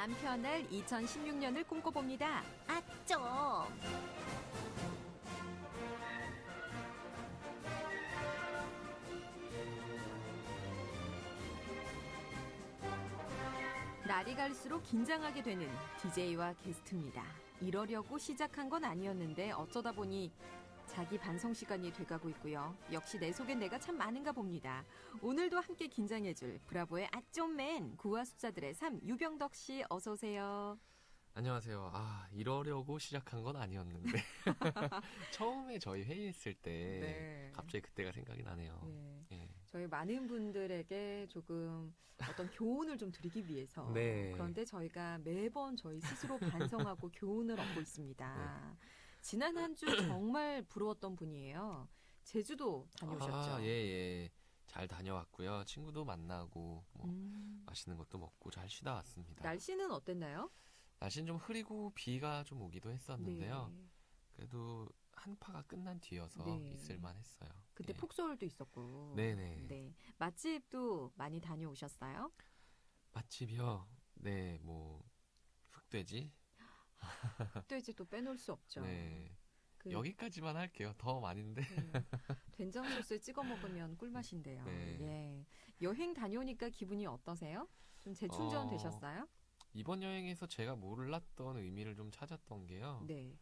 맘 편할 2016년을 꿈꿔봅니다. 아, 좀! 날이 갈수록 긴장하게 되는 DJ와 게스트입니다. 이러려고 시작한 건 아니었는데 어쩌다 보니 자기 반성 시간이 돼가고 있고요. 역시 내 속엔 내가 참 많은가 봅니다. 오늘도 함께 긴장해줄 브라보의 아좀맨 구화 숫자들의 삶 유병덕 씨 어서 오세요. 안녕하세요. 아, 이러려고 시작한 건 아니었는데. 처음에 저희 회의했을 때 네. 갑자기 그때가 생각이 나네요. 네, 예. 저희 많은 분들에게 조금 어떤 교훈을 좀 드리기 위해서 네. 그런데 저희가 매번 저희 스스로 반성하고 교훈을 얻고 있습니다. 지난 한 주 정말 부러웠던 분이에요. 제주도 다녀오셨죠? 아, 예, 예. 잘 다녀왔고요. 친구도 만나고, 뭐, 음, 맛있는 것도 먹고 잘 쉬다 왔습니다. 날씨는 어땠나요? 날씨는 좀 흐리고 비가 좀 오기도 했었는데요. 네. 그래도 한파가 끝난 뒤여서 네. 있을만 했어요. 그때 예. 폭설도 있었고. 네네. 네. 맛집도 많이 다녀오셨어요? 맛집이요. 네, 뭐, 흑돼지? 흑돼지 또 빼놓을 수 없죠. 네. 그, 여기까지만 할게요. 더 많은데. 네. 된장 소스에 찍어 먹으면 꿀맛인데요. 네. 예. 여행 다녀오니까 기분이 어떠세요? 좀 재충전 어, 되셨어요? 이번 여행에서 제가 몰랐던 의미를 좀 찾았던 게요. 네.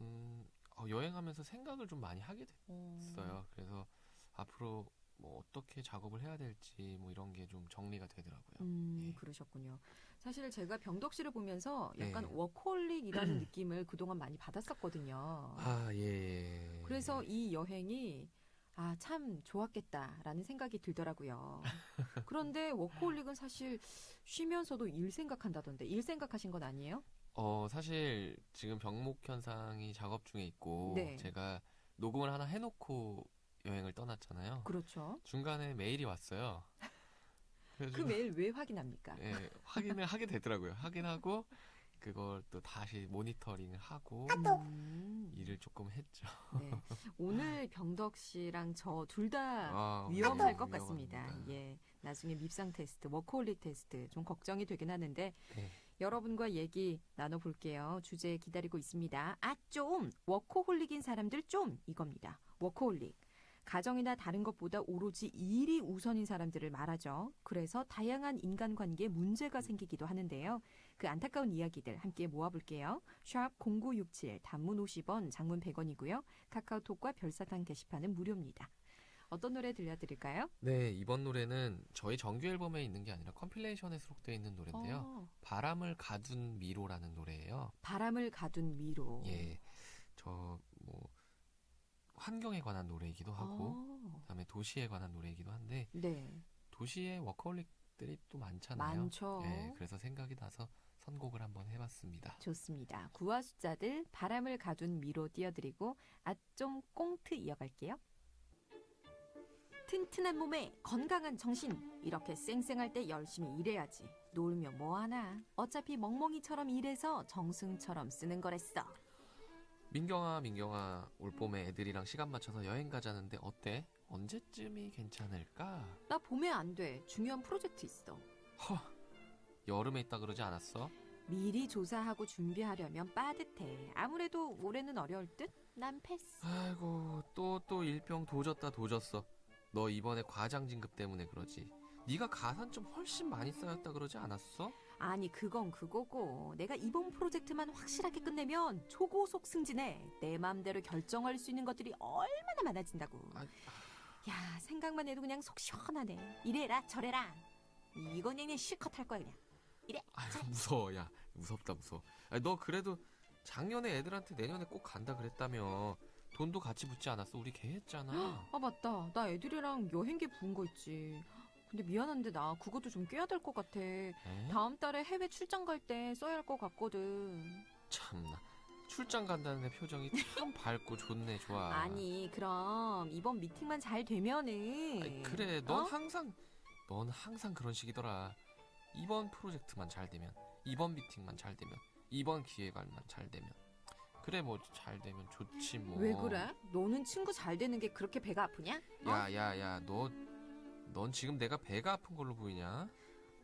음, 어, 여행하면서 생각을 좀 많이 하게 어, 됐어요. 그래서 앞으로 뭐 어떻게 작업을 해야 될지 뭐 이런 게 좀 정리가 되더라고요. 음, 예. 그러셨군요. 사실 제가 병덕 씨를 보면서 약간 네. 워커홀릭이라는 느낌을 그동안 많이 받았었거든요. 아, 예. 그래서 이 여행이 아, 참 좋았겠다라는 생각이 들더라고요. 그런데 워커홀릭은 사실 쉬면서도 일 생각한다던데 일 생각하신 건 아니에요? 어, 사실 지금 병목 현상이 작업 중에 있고 네. 제가 녹음을 하나 해놓고 여행을 떠났잖아요. 그렇죠. 중간에 메일이 왔어요. 그 메일 왜 확인합니까? 예, 확인을 하게 되더라고요. 확인하고 그걸 또 다시 모니터링을 하고 음, 일을 조금 했죠. 네. 오늘 병덕 씨랑 저 둘다 아, 위험할 네, 것 같습니다. 위험합니다. 예. 나중에 밉상 테스트, 워커홀릭 테스트 좀 걱정이 되긴 하는데 네. 여러분과 얘기 나눠 볼게요. 주제 기다리고 있습니다. 아, 좀! 워커홀릭인 사람들 좀! 이겁니다. 워커홀릭. 가정이나 다른 것보다 오로지 일이 우선인 사람들을 말하죠. 그래서 다양한 인간관계에 문제가 생기기도 하는데요. 그 안타까운 이야기들 함께 모아볼게요. 샵 0967, 단문 50원, 장문 100원이고요. 카카오톡과 별사탕 게시판은 무료입니다. 어떤 노래 들려드릴까요? 네, 이번 노래는 저희 정규 앨범에 있는 게 아니라 컴필레이션에 수록되어 있는 노래인데요. 어, 바람을 가둔 미로라는 노래예요. 바람을 가둔 미로. 예. 저 뭐 환경에 관한 노래이기도 하고 어, 그다음에 도시에 관한 노래이기도 한데 네. 도시에 워커홀릭들이 또 많잖아요. 많죠. 예, 그래서 생각이 나서 선곡을 한번 해봤습니다. 좋습니다. 구화 숫자들 바람을 가둔 미로 띄워드리고 아좀 꽁트 이어갈게요. 튼튼한 몸에 건강한 정신 이렇게 쌩쌩할 때 열심히 일해야지 놀면 뭐하나 어차피 멍멍이처럼 일해서 정승처럼 쓰는 거랬어 민경아, 민경아, 올 봄에 애들이랑 시간 맞춰서 여행 가자는데 어때? 언제쯤이 괜찮을까? 나 봄에 안 돼 중요한 프로젝트 있어 허, 여름에 있다 그러지 않았어? 미리 조사하고 준비하려면 빠듯해 아무래도 올해는 어려울 듯 난 패스 아이고, 또, 또 일병 도졌다 도졌어. 너 이번에 과장 진급 때문에 그러지. 네가 가산 좀 훨씬 많이 쌓였다 그러지 않았어? 아니 그건 그거고 내가 이번 프로젝트만 확실하게 끝내면 초고속 승진해 내 마음대로 결정할 수 있는 것들이 얼마나 많아진다고 아, 야 생각만 해도 그냥 속 시원하네 이래라 저래라 이건 그냥 실컷 할 거야 그냥 이래 아유, 무서워, 야. 무섭다, 무서워. 아니, 너 그래도 작년에 애들한테 내년에 꼭 간다 그랬다며. 돈도 같이 붙지 않았어? 우리 계획했잖아. 아 맞다 나 애들이랑 여행기 부은 거 있지 근데 미안한데 나 그것도 좀 껴야 될 것 같아 에? 다음 달에 해외 출장 갈 때 써야 할 것 같거든 참나. 출장 간다는 애 표정이 참 밝고 좋네, 좋아. 아니 그럼 이번 미팅만 잘 되면은 아이, 그래, 넌 어? 항상, 넌 항상 그런 식이더라. 이번 프로젝트만 잘 되면, 이번 미팅만 잘 되면, 이번 기획안만 잘 되면. 그래, 뭐, 잘 되면 좋지, 뭐. 왜 그래? 너는 친구 잘 되는 게 그렇게 배가 아프냐? 어? 야, 야, 야, 너, 넌 지금 내가 배가 아픈 걸로 보이냐?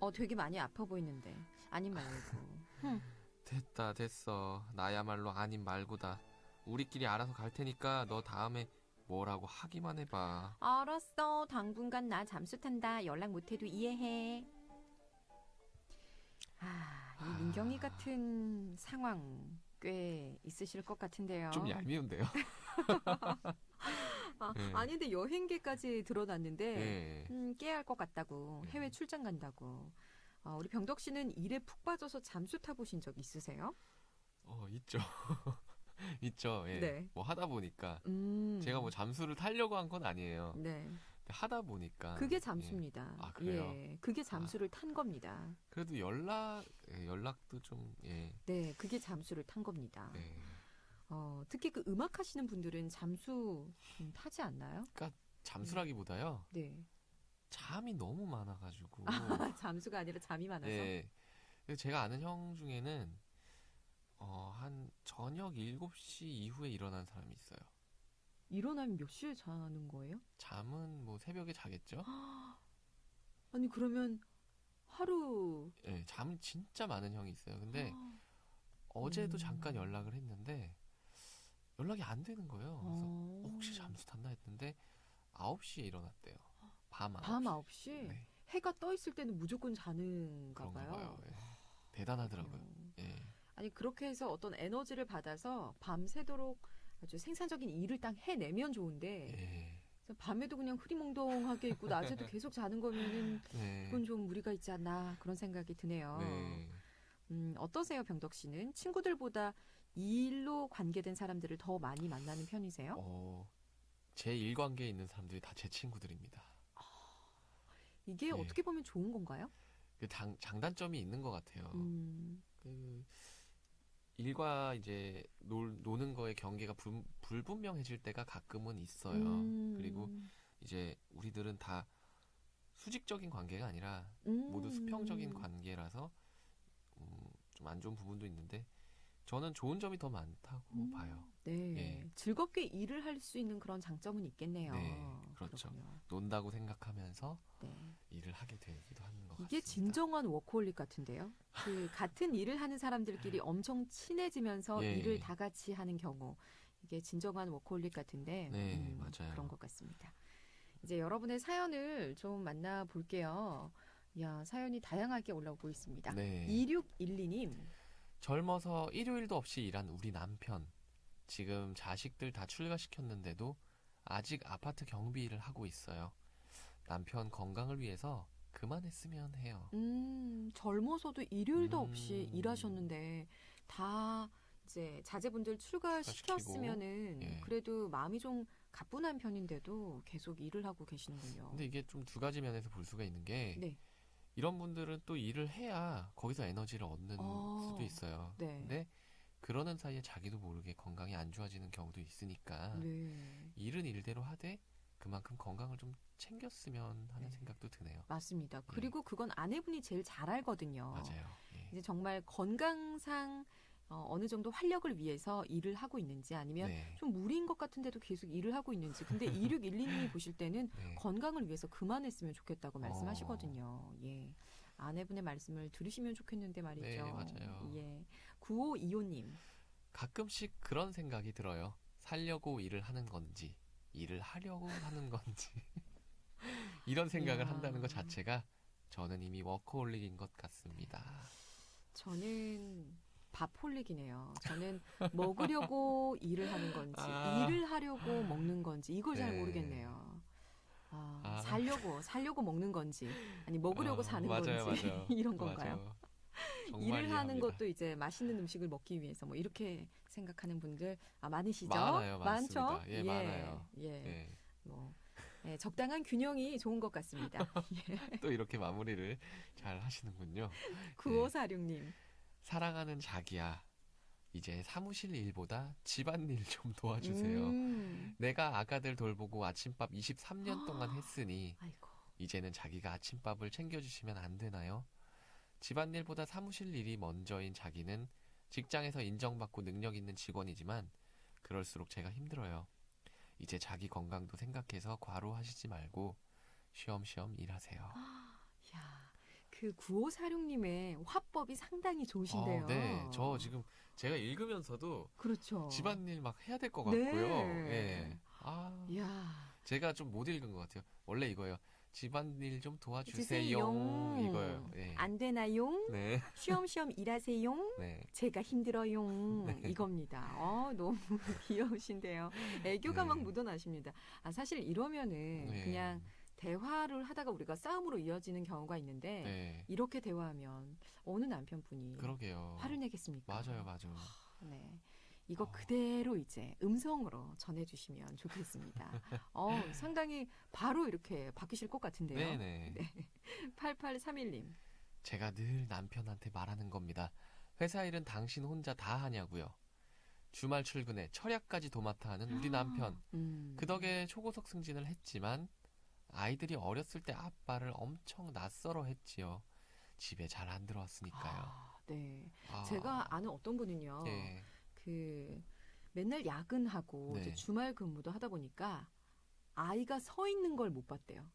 어, 되게 많이 아파 보이는데. 아님 말고. 됐다 됐어 나야말로 아님 말고다 우리끼리 알아서 갈 테니까 너 다음에 뭐라고 하기만 해봐 알았어. 당분간 나 잠수 탄다. 연락 못해도 이해해. 아, 이 민경이 같은 상황 꽤 있으실 것 같은데요. 좀 얄미운데요 아, 네. 아니 근데 여행계까지 드러났는데 네. 음, 깨알 것 같다고 네. 해외 출장 간다고. 어, 우리 병덕 씨는 일에 푹 빠져서 잠수 타보신 적 있으세요? 어 있죠 있죠 예. 네. 뭐 하다 보니까 음. 제가 뭐 잠수를 타려고 한 건 아니에요 네. 하다 보니까 그게 예. 잠수입니다. 아, 그래요? 예. 그게 잠수를 탄 겁니다. 그래도 연락 예, 연락도 좀 예 네, 그게 잠수를 탄 겁니다. 네. 어, 특히 그 음악 하시는 분들은 잠수 좀 타지 않나요? 잠수라기보다요 네. 잠이 너무 많아가지고 잠수가 아니라 잠이 많아서. 예. 그래서 제가 아는 형 중에는 어, 한 저녁 7시 이후에 일어난 사람이 있어요. 일어나면 몇 시에 자는 거예요? 잠은 뭐 새벽에 자겠죠? 아니 그러면 하루 예, 잠 진짜 많은 형이 있어요. 근데 어제도 음. 잠깐 연락을 했는데 연락이 안 되는 거예요. 그래서 어. 어, 혹시 잠수 탔나 했는데 9시에 일어났대요. 밤 9시. 밤 9시? 네, 해가 떠 있을 때는 무조건 자는가 봐요. 봐요. 예. 대단하더라고요. 어. 예. 아니 그렇게 해서 어떤 에너지를 받아서 밤새도록 아주 생산적인 일을 딱 해내면 좋은데 예. 밤에도 그냥 흐리멍덩하게 있고 낮에도 계속 자는 거면은 네. 그건 좀 무리가 있지 않나 그런 생각이 드네요. 네. 음, 어떠세요, 병덕 씨는 친구들보다 이 일로 관계된 사람들을 더 많이 만나는 편이세요? 어, 제 일관계에 있는 사람들이 다 제 친구들입니다. 이게 네. 어떻게 보면 좋은 건가요? 그 장, 장단점이 있는 것 같아요. 음, 그 일과 이제 놀, 노는 거의 경계가 불, 불분명해질 때가 가끔은 있어요. 음, 그리고 이제 우리들은 다 수직적인 관계가 아니라 음, 모두 수평적인 관계라서 음, 좀 안 좋은 부분도 있는데 저는 좋은 점이 더 많다고 음, 봐요. 네, 예. 즐겁게 일을 할 수 있는 그런 장점은 있겠네요. 네, 그렇죠. 그렇군요. 논다고 생각하면서 네. 일을 하게 되기도 하는 것 같습니다. 이게 진정한 워커홀릭 같은데요. 그 같은 일을 하는 사람들끼리 엄청 친해지면서 예. 일을 다 같이 하는 경우 이게 진정한 워커홀릭 같은데 네, 음, 맞아요. 그런 것 같습니다. 이제 여러분의 사연을 좀 만나 볼게요. 야 사연이 다양하게 올라오고 있습니다. 네. 2612님 젊어서 일요일도 없이 일한 우리 남편. 지금 자식들 다 출가시켰는데도 아직 아파트 경비 일을 하고 있어요. 남편 건강을 위해서 그만했으면 해요. 음, 젊어서도 일요일도 음. 없이 일하셨는데 다 이제 자제분들 출가시켰으면은 예. 그래도 마음이 좀 가뿐한 편인데도 계속 일을 하고 계시는군요. 근데 이게 좀 두 가지 면에서 볼 수가 있는 게 네. 이런 분들은 또 일을 해야 거기서 에너지를 얻는 어. 수도 있어요. 네. 근데 그러는 사이에 자기도 모르게 건강이 안 좋아지는 경우도 있으니까 네. 일은 일대로 하되 그만큼 건강을 좀 챙겼으면 하는 네. 생각도 드네요. 맞습니다. 그리고 그건 아내분이 제일 잘 알거든요. 맞아요. 예. 이제 정말 건강상 어, 어느 정도 활력을 위해서 일을 하고 있는지 아니면 네. 좀 무리인 것 같은데도 계속 일을 하고 있는지. 근데 2612님이 보실 때는 네. 건강을 위해서 그만했으면 좋겠다고 말씀하시거든요. 예. 아내분의 말씀을 들으시면 좋겠는데 말이죠. 네, 맞아요. 예. 9525님. 가끔씩 그런 생각이 들어요. 살려고 일을 하는 건지, 일을 하려고 하는 건지. 이런 생각을 이야. 한다는 것 자체가 저는 이미 워커홀릭인 것 같습니다. 저는 밥 홀릭이네요. 저는 먹으려고 일을 하는 건지, 아. 일을 하려고 먹는 건지, 이걸 잘 네. 모르겠네요. 아, 아. 살려고, 살려고 먹는 건지, 아니, 먹으려고 어, 사는 맞아요, 건지, 맞아요. 이런 건가요? 일을 하는 이해합니다. 것도 이제 맛있는 음식을 먹기 위해서 뭐 이렇게 생각하는 분들 아, 많으시죠? 많아요, 많죠? 많습니다. 예, 많아요. 예. 네. 뭐 예, 적당한 균형이 좋은 것 같습니다. 또 이렇게 마무리를 잘 하시는군요. 9546님. 사랑하는 자기야, 이제 사무실 일보다 집안일 좀 도와주세요. 음. 내가 아가들 돌보고 아침밥 23년 동안 했으니 아이고. 이제는 자기가 아침밥을 챙겨주시면 안 되나요? 집안일보다 사무실 일이 먼저인 자기는 직장에서 인정받고 능력 있는 직원이지만 그럴수록 제가 힘들어요. 이제 자기 건강도 생각해서 과로하시지 말고 쉬엄쉬엄 일하세요. 야, 그그 9546님의 화법이 상당히 좋으신데요. 어, 네, 저 지금 제가 읽으면서도 그렇죠. 집안일 막 해야 될것 네. 같고요. 예. 아, 이야. 제가 좀 못 읽은 것 같아요. 원래 이거예요. 집안일 좀 도와주세요. 주세요. 이거예요. 예. 안 되나요? 네, 쉬엄쉬엄 일하세요. 네. 제가 힘들어요. 네. 이겁니다. 어, 너무 귀여우신데요. 애교가 네. 막 묻어나십니다. 아, 사실 이러면은 네. 그냥 대화를 하다가 우리가 싸움으로 이어지는 경우가 있는데 네. 이렇게 대화하면 어느 남편분이 그러게요. 화를 내겠습니까? 맞아요, 맞아요. 네. 이거 어. 그대로 이제 음성으로 전해주시면 좋겠습니다. 어, 상당히 바로 이렇게 바뀌실 것 같은데요. 네네. 8831님. 제가 늘 남편한테 말하는 겁니다. 회사 일은 당신 혼자 다 하냐고요. 주말 출근에 철야까지 도맡아 하는 우리 남편. 음. 그 덕에 초고속 승진을 했지만 아이들이 어렸을 때 아빠를 엄청 낯설어 했지요. 집에 잘 안 들어왔으니까요. 아, 네. 아, 제가 아는 어떤 분은요. 예. 그 맨날 야근하고 네. 주말 근무도 하다 보니까 아이가 서 있는 걸 못 봤대요.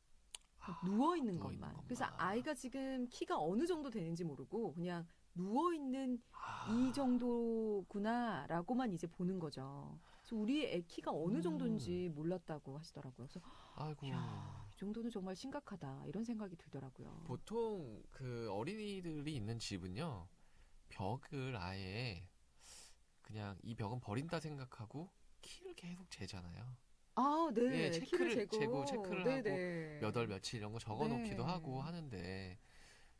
아, 누워 있는 것만. 것만. 그래서 아이가 지금 키가 어느 정도 되는지 모르고 그냥 누워 있는 아, 이 정도구나라고만 이제 보는 거죠. 그래서 우리 애 키가 어느 음. 정도인지 몰랐다고 하시더라고요. 그래서 아이고. 이야, 이 정도는 정말 심각하다 이런 생각이 들더라고요. 보통 그 어린이들이 있는 집은요. 벽을 아예 그냥 이 벽은 버린다 생각하고 키를 계속 재잖아요. 아, 네. 예, 체크를 재고, 재고 체크를 네네. 몇월 며칠 이런 거 적어 놓기도 네. 하고 하는데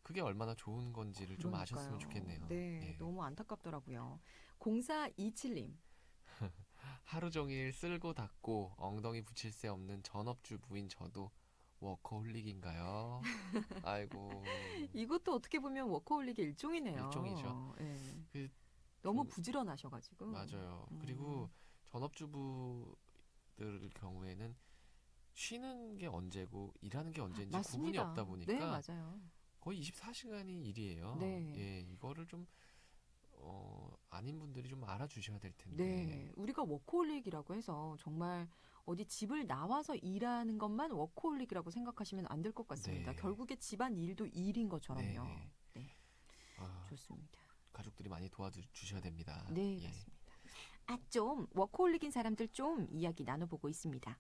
그게 얼마나 좋은 건지를 좀 그러니까요. 아셨으면 좋겠네요. 네, 예. 너무 안타깝더라고요. 0427님. 하루 종일 쓸고 닦고 엉덩이 붙일 새 없는 전업주 부인 저도 워커홀릭인가요? 아이고. 이것도 어떻게 보면 워커홀릭의 일종이네요. 일종이죠. 예. 그 너무 좀- 부지런하셔가지고. 맞아요. 음. 그리고 전업주부들 경우에는 쉬는 게 언제고 일하는 게 언제인지 구분이 맞습니다. 없다 보니까 네, 맞아요. 거의 24시간이 일이에요. 네. 예, 이거를 좀 어, 아닌 분들이 좀 알아주셔야 될 텐데. 네, 우리가 워커홀릭이라고 해서 정말 어디 집을 나와서 일하는 것만 워커홀릭이라고 생각하시면 안 될 것 같습니다. 네. 결국에 집안 일도 일인 것처럼요. 네. 네. 아, 좋습니다. 가족들이 많이 도와주셔야 됩니다. 네, 예. 맞습니다. 아, 좀 워커홀릭인 사람들 좀 이야기 나눠보고 있습니다.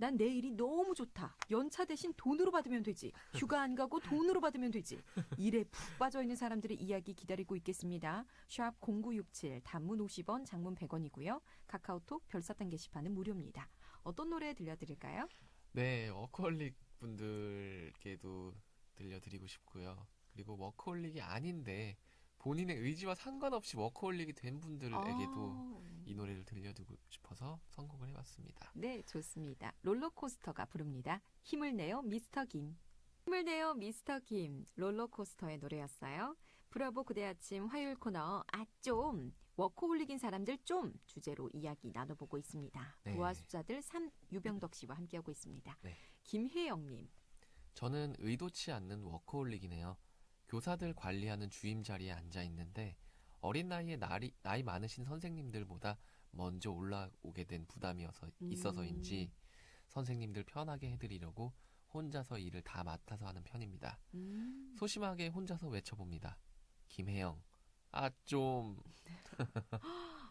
난 내 일이 너무 좋다. 연차 대신 돈으로 받으면 되지. 휴가 안 가고 돈으로 받으면 되지. 일에 푹 빠져 있는 사람들의 이야기 기다리고 있겠습니다. 샵 0967 단문 50원, 장문 100원이고요. 카카오톡 별사탕 게시판은 무료입니다. 어떤 노래 들려드릴까요? 네, 워커홀릭 분들께도 들려드리고 싶고요. 그리고 워커홀릭이 아닌데 본인의 의지와 상관없이 워커홀릭이 된 분들에게도 아, 이 노래를 들려드리고 싶어서 선곡을 해봤습니다. 네, 좋습니다. 롤러코스터가 부릅니다. 힘을 내요, 미스터 김. 힘을 내요, 미스터 김. 롤러코스터의 노래였어요. 브라보 그대 아침 화요일 코너 아 좀 워커홀릭인 사람들 좀 주제로 이야기 나눠보고 있습니다. 네. 부하수자들 3 유병덕 씨와 함께하고 있습니다. 네. 김혜영님. 저는 의도치 않는 워커홀릭이네요. 교사들 관리하는 주임 자리에 앉아 있는데 어린 나이에 나이, 나이 많으신 선생님들보다 먼저 올라오게 된 부담이어서 음. 있어서인지 선생님들 편하게 해드리려고 혼자서 일을 다 맡아서 하는 편입니다. 음. 소심하게 혼자서 외쳐봅니다. 김혜영. 아, 좀,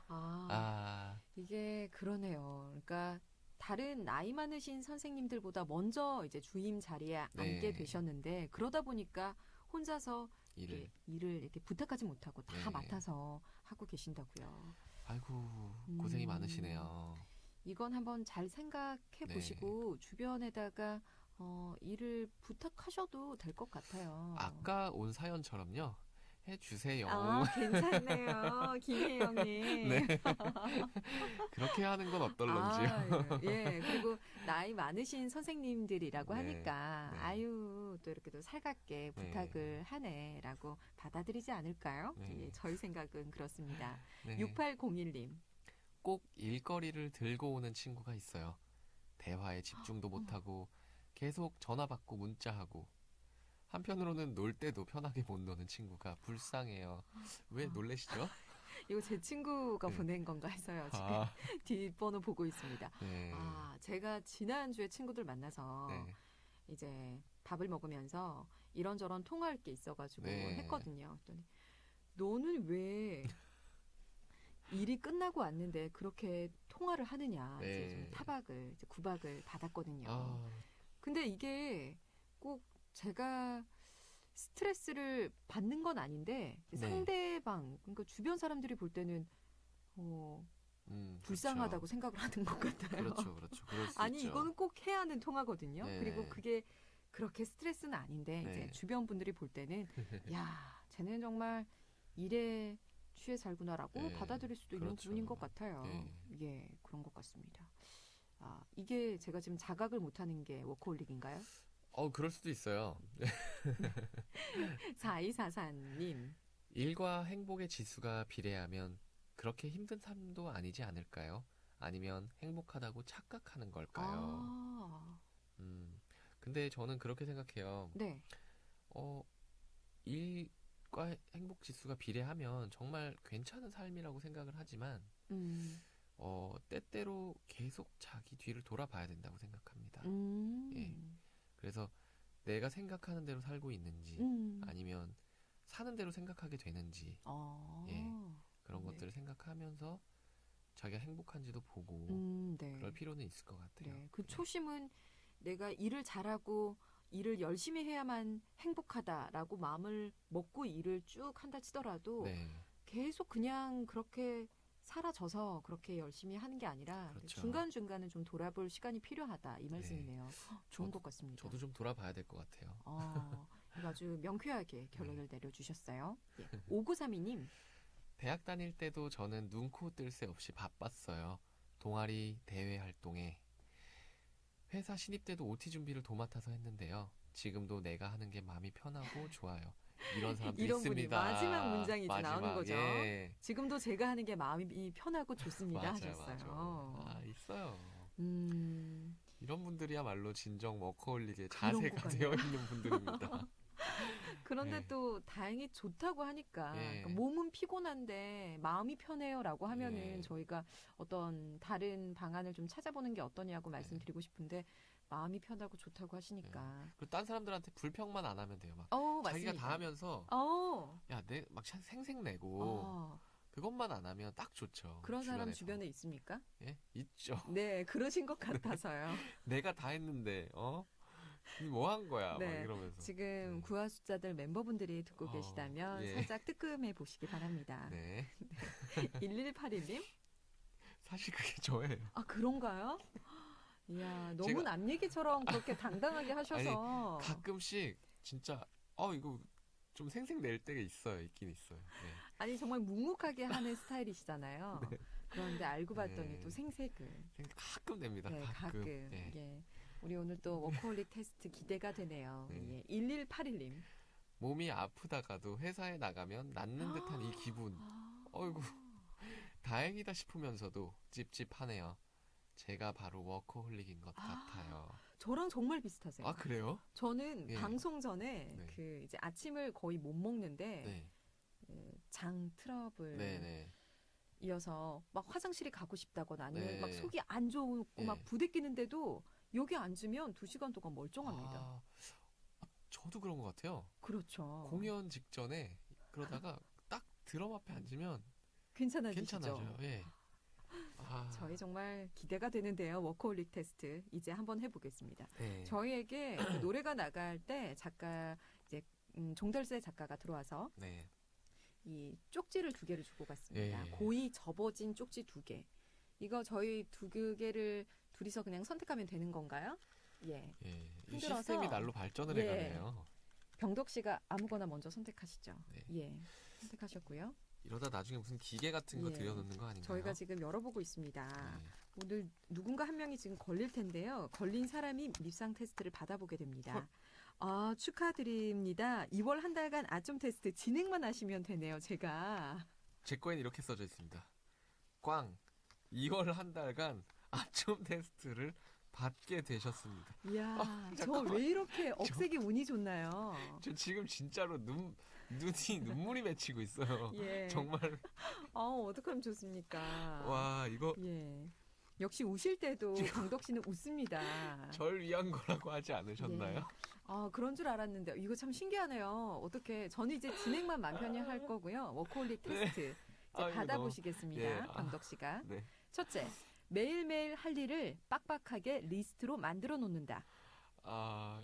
아, 아, 이게 그러네요. 그러니까 다른 나이 많으신 선생님들보다 먼저 이제 주임 자리에 앉게 네. 되셨는데 그러다 보니까 혼자서 일을. 이렇게 일을 이렇게 부탁하지 못하고 다 네. 맡아서 하고 계신다고요. 아이고, 고생이 음. 많으시네요. 이건 한번 잘 생각해 네. 보시고 주변에다가 어, 일을 부탁하셔도 될 것 같아요. 아까 온 사연처럼요. 해주세요. 아, 괜찮네요, 김혜영님. 네. 그렇게 하는 건 어떨런지요? 아, 예. 예. 그리고 나이 많으신 선생님들이라고 네, 하니까 네. 아유 또 이렇게 또 살갑게 네. 부탁을 하네라고 받아들이지 않을까요? 네. 예, 저희 생각은 그렇습니다. 네. 6801님. 꼭 일거리를 들고 오는 친구가 있어요. 대화에 집중도 못하고 계속 전화 받고 문자하고 한편으로는 놀 때도 편하게 못 노는 친구가 불쌍해요. 왜 놀래시죠? 이거 제 친구가 네. 보낸 건가 해서요. 지금 아, 뒷번호 보고 있습니다. 네. 아, 제가 지난주에 친구들 만나서 네. 이제 밥을 먹으면서 이런저런 통화할 게 있어가지고 네. 했거든요. 그랬더니 너는 왜 일이 끝나고 왔는데 그렇게 통화를 하느냐 이제 네. 좀 타박을 이제 구박을 받았거든요. 아, 근데 이게 꼭 제가 스트레스를 받는 건 아닌데 네. 상대방 그러니까 주변 사람들이 볼 때는 어, 음, 불쌍하다고 생각을 하는 것 같아요. 그렇죠, 그렇죠. 아니 있죠. 이거는 꼭 해야 하는 통화거든요. 네. 그리고 그게 그렇게 스트레스는 아닌데 네. 이제 주변 분들이 볼 때는 야 쟤는 정말 일에 취해 살구나라고 네. 받아들일 수도 있는 그렇죠. 부분인 것 같아요. 네. 예, 그런 것 같습니다. 아 이게 제가 지금 자각을 못하는 게 워커홀릭인가요? 어, 그럴 수도 있어요. 4244님. 일과 행복의 지수가 비례하면 그렇게 힘든 삶도 아니지 않을까요? 아니면 행복하다고 착각하는 걸까요? 아, 음, 근데 저는 그렇게 생각해요. 네. 어, 일과 행복 지수가 비례하면 정말 괜찮은 삶이라고 생각을 하지만, 음, 어, 때때로 계속 자기 뒤를 돌아봐야 된다고 생각합니다. 음, 예. 그래서 내가 생각하는 대로 살고 있는지, 음. 아니면 사는 대로 생각하게 되는지, 아, 예. 그런 네. 것들을 생각하면서 자기가 행복한지도 보고, 음, 네. 그럴 필요는 있을 것 같아요. 네. 그 초심은 내가 일을 잘하고 일을 열심히 해야만 행복하다라고 마음을 먹고 일을 쭉 한다 치더라도 네. 계속 그냥 그렇게 사라져서 그렇게 열심히 하는 게 아니라 그렇죠. 중간 중간은 좀 돌아볼 시간이 필요하다 이 말씀이네요. 헉, 좋은 것 같습니다. 저도 좀 돌아봐야 될 것 같아요. 어, 아주 명쾌하게 결론을 네. 내려주셨어요. 예. 5932님. 대학 다닐 때도 저는 눈코 뜰 새 없이 바빴어요. 동아리 대회 활동에 회사 신입 때도 OT 준비를 도맡아서 했는데요. 지금도 내가 하는 게 마음이 편하고 좋아요. 이런 사람도 이런 분이 있습니다. 마지막 문장이 이제 나오는 거죠. 예. 지금도 제가 하는 게 마음이 편하고 좋습니다 맞아요, 하셨어요. 맞아. 아, 있어요. 음, 이런 분들이야말로 진정 워커홀릭의 자세가. 되어 있는 분들입니다. 그런데 네. 또 다행히 좋다고 하니까 예. 그러니까 몸은 피곤한데 마음이 편해요라고 하면은 예. 저희가 어떤 다른 방안을 좀 찾아보는 게 어떠냐고 말씀드리고 싶은데 마음이 편하고 좋다고 하시니까 그리고 딴 사람들한테 불평만 안 하면 돼요. 막 어 자기가 맞습니다. 다 하면서 어, 야, 내막 생생 내고 어, 그것만 안 하면 딱 좋죠. 그런 사람 주변에서. 주변에 있습니까? 예? 있죠. 네, 그러신 것 같아서요. 내가 다 했는데 어? 뭐한 거야? 막 네, 이러면서. 지금 네. 구화 숫자들 멤버분들이 듣고 어, 계시다면 예. 살짝 뜨끔해 보시기 바랍니다. 네. 1181님? 사실 그게 저예요. 아 그런가요? 이야 너무 남 얘기처럼 그렇게 당당하게 하셔서 가끔씩 진짜 어 이거 좀 생생 낼 때가 있어요. 있긴 있어요. 네. 아니 정말 묵묵하게 하는 스타일이시잖아요. 그런데 알고 봤더니 네. 또 생색을 생- 가끔 냅니다. 네, 가끔. 가끔 예. 예. 우리 오늘 또 워커홀릭 테스트 기대가 되네요. 네. 예. 1181님. 몸이 아프다가도 회사에 나가면 낫는 듯한 이 기분. 어이구. 다행이다 싶으면서도 찝찝하네요. 제가 바로 워커홀릭인 것 아. 같아요. 저랑 정말 비슷하세요. 아 그래요? 저는 예. 방송 전에 네. 그 이제 아침을 거의 못 먹는데 네. 그장 트러블 네, 네. 이어서 막 화장실이 가고 싶다거나 아니면 네. 막 속이 안 좋고 막 네. 부대끼는데도 여기 앉으면 두 시간 동안 멀쩡합니다. 아, 저도 그런 것 같아요. 그렇죠. 공연 직전에 그러다가 딱 드럼 앞에 앉으면 괜찮아지시죠? 괜찮아져요. 예. 아, 저희 정말 기대가 되는데요. 워커홀릭 테스트 이제 한번 해보겠습니다. 네. 저희에게 그 노래가 나갈 때 작가 이제 음, 종달새 작가가 들어와서 네. 이 쪽지를 두 개를 주고 갔습니다. 예. 고이 접어진 쪽지 두 개. 이거 저희 두 개를 둘이서 그냥 선택하면 되는 건가요? 예. 예. 이 흔들어서 시스템이 날로 발전을 예. 해가네요. 병덕 씨가 아무거나 먼저 선택하시죠. 네. 예. 선택하셨고요. 이러다 나중에 무슨 기계 같은 거 예. 들여놓는 거 아닌가요? 저희가 지금 열어보고 있습니다. 네. 오늘 누군가 한 명이 지금 걸릴 텐데요. 걸린 사람이 밉상 테스트를 받아보게 됩니다. 헐. 아, 축하드립니다. 2월 한 달간 아점 테스트 진행만 하시면 되네요, 제가. 제 거엔 이렇게 써져 있습니다. 꽝 2월 한 달간 아점 테스트를 받게 되셨습니다. 이야, 아, 저. 왜 이렇게 억색이 운이 좋나요? 저 지금 진짜로 눈 눈이 눈물이 맺히고 있어요. 예. 정말 아, 어떡하면 좋습니까? 와 이거 예. 역시 우실 때도 강덕 씨는 웃습니다. 절 위한 거라고 하지 않으셨나요? 아, 그런 줄 알았는데 이거 참 신기하네요. 어떻게 저는 이제 진행만 맘 편히 할 거고요. 워커홀릭 테스트 이제 아, 받아보시겠습니다. 예, 아. 병덕 씨가. 네. 첫째, 매일매일 할 일을 빡빡하게 리스트로 만들어 놓는다. 아,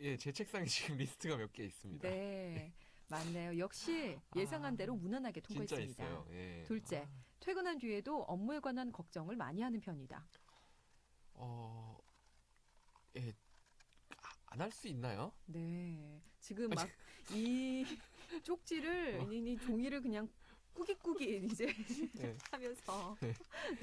예, 제 책상에 지금 리스트가 몇 개 있습니다. 네. 맞네요. 역시 예상한 아, 대로 무난하게 통과했습니다. 예. 둘째. 아, 퇴근한 뒤에도 업무에 관한 걱정을 많이 하는 편이다. 어, 예, 안 할 수 있나요? 네. 지금 막 이 쪽지를 어. 이, 이 종이를 그냥 꾸깃꾸깃 이제 네. 하면서 네.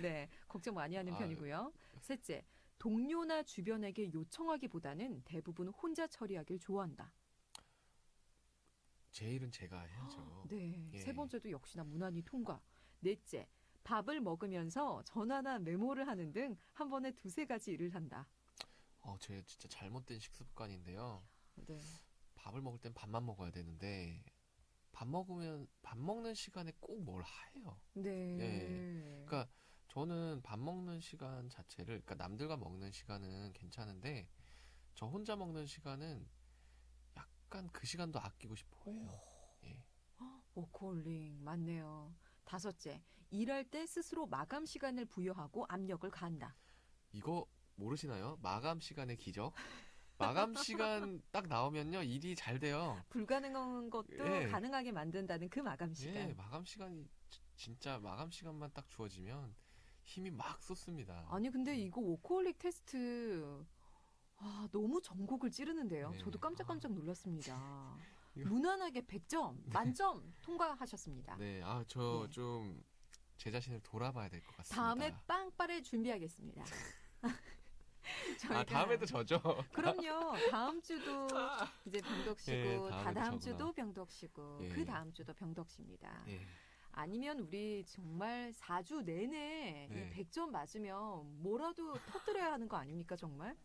네 걱정 많이 하는 아. 편이고요. 셋째 동료나 주변에게 요청하기보다는 대부분 혼자 처리하길 좋아한다. 제 일은 제가 해야죠. 네. 예. 세 번째도 역시나 무난히 통과. 넷째 밥을 먹으면서 전화나 메모를 하는 등 한 번에 두세 가지 일을 한다. 어, 제 진짜 잘못된 식습관인데요. 네. 밥을 먹을 땐 밥만 먹어야 되는데 밥 먹으면 밥 먹는 시간에 꼭 뭘 해요. 네. 예. 그러니까 저는 밥 먹는 시간 자체를 그러니까 남들과 먹는 시간은 괜찮은데 저 혼자 먹는 시간은 약간 그 시간도 아끼고 싶어 해요. 예. 워커홀릭 맞네요. 다섯째, 일할 때 스스로 마감 시간을 부여하고 압력을 가한다. 이거 모르시나요? 마감 시간의 기적. 마감 시간 딱 나오면요 일이 잘 돼요. 불가능한 것도 예. 가능하게 만든다는 그 마감 시간. 예, 마감 시간이 지- 진짜 마감 시간만 딱 주어지면 힘이 막 쏟습니다. 아니 근데 이거 워커홀릭 테스트 아, 너무 전곡을 찌르는데요. 네. 저도 깜짝깜짝 놀랐습니다. 이거- 무난하게 100점, 만점 통과하셨습니다. 네, 아저 예. 좀제 자신을 돌아봐야 될 것 같습니다. 다음에 빵빠레 준비하겠습니다. 아 다음에도 저죠. 그럼요. 다음 주도 이제 병덕 씨고 예, 다다음 저구나. 주도 병덕 씨고 예. 그 다음 주도 병덕 씨입니다. 예. 아니면 우리 정말 4주 내내 네. 이 100점 맞으면 뭐라도 터뜨려야 하는 거 아닙니까 정말?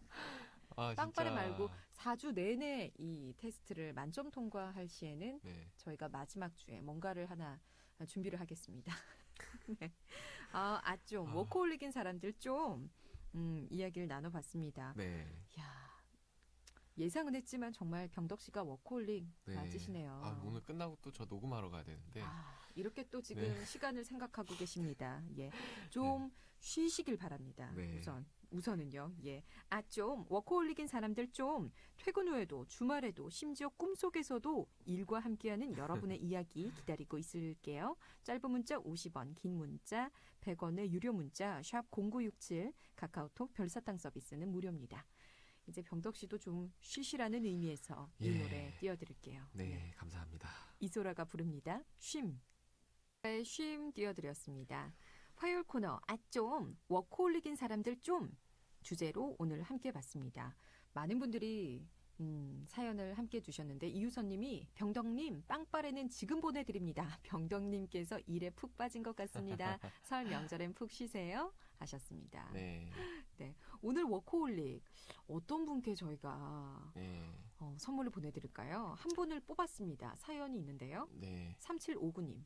아, 빵빠레. 말고 4주 내내 이 테스트를 만점 통과할 시에는 네. 저희가 마지막 주에 뭔가를 하나 준비를 하겠습니다. 네. 아, 아, 좀 아. 워커홀릭인 사람들 좀 음, 이야기를 나눠봤습니다. 네. 야 예상은 했지만 정말 병덕 씨가 워커홀릭 네. 맞으시네요. 아, 오늘 끝나고 또 저 녹음하러 가야 되는데. 아, 이렇게 또 지금 네. 시간을 생각하고 계십니다. 예. 좀 쉬시길 바랍니다. 네. 우선. 우선은요. 예. 아, 좀 워커홀릭인 사람들 좀 퇴근 후에도 주말에도 심지어 꿈속에서도 일과 함께하는 여러분의 이야기 기다리고 있을게요. 짧은 문자 50원, 긴 문자 100원의 유료 문자 샵 0967 카카오톡 별사탕 서비스는 무료입니다. 이제 병덕 씨도 좀 쉬시라는 의미에서 이 예. 노래 띄워드릴게요. 네, 감사합니다. 이소라가 부릅니다. 쉼. 네, 쉼 띄워드렸습니다. 화요일 코너 아좀 워커홀릭인 사람들 좀 주제로 오늘 함께 봤습니다. 많은 분들이 음, 사연을 함께 주셨는데 이유선님이 병덕님 빵빠레는 지금 보내드립니다. 병덕님께서 일에 푹 빠진 것 같습니다. 설 명절엔 푹 쉬세요 하셨습니다. 네. 오늘 워커홀릭 어떤 분께 저희가 네. 어, 선물을 보내드릴까요? 한 분을 뽑았습니다. 사연이 있는데요. 네. 3759님.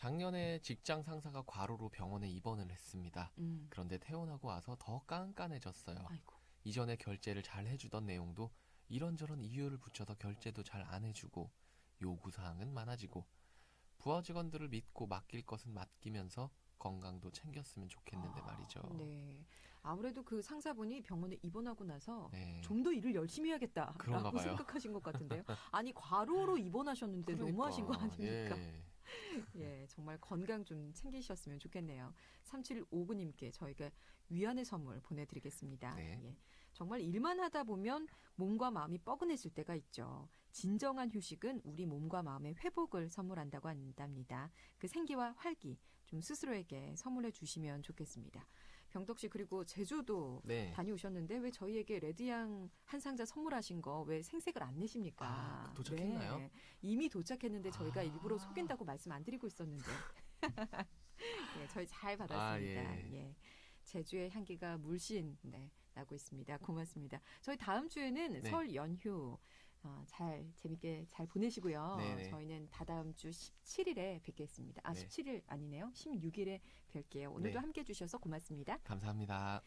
작년에 직장 상사가 과로로 병원에 입원을 했습니다. 음. 그런데 퇴원하고 와서 더 깐깐해졌어요. 아이고. 이전에 결제를 잘 해주던 내용도 이런저런 이유를 붙여서 결제도 잘 안 해주고 요구사항은 많아지고 부하 직원들을 믿고 맡길 것은 맡기면서 건강도 챙겼으면 좋겠는데 말이죠. 네. 아무래도 그 상사분이 병원에 입원하고 나서 네. 좀더 일을 열심히 해야겠다라고. 생각하신 것 같은데요. 아니 과로로 입원하셨는데 너무하신 거 그러니까, 아닙니까? 예. 예, 정말 건강 좀 챙기셨으면 좋겠네요. 3759님께 저희가 위안의 선물 보내드리겠습니다. 네. 예, 정말 일만 하다 보면 몸과 마음이 뻐근해질 때가 있죠. 진정한 휴식은 우리 몸과 마음의 회복을 선물한다고 한답니다. 그 생기와 활기 좀 스스로에게 선물해 주시면 좋겠습니다. 병덕 씨 그리고 제주도 네. 다녀오셨는데 왜 저희에게 레드양 한 상자 선물하신 거 왜 생색을 안 내십니까? 아, 도착했나요? 네. 이미 도착했는데 저희가 아. 일부러 속인다고 말씀 안 드리고 있었는데. 예, 저희 잘 받았습니다. 아, 예. 예. 제주의 향기가 물씬 네, 나고 있습니다. 고맙습니다. 저희 다음 주에는 네. 설 연휴 어, 잘 재밌게 잘 보내시고요. 네네. 저희는 다다음 주 17일에 뵙겠습니다. 아, 네. 17일 아니네요. 16일에 뵐게요. 오늘도 네. 함께 해 주셔서 고맙습니다. 감사합니다.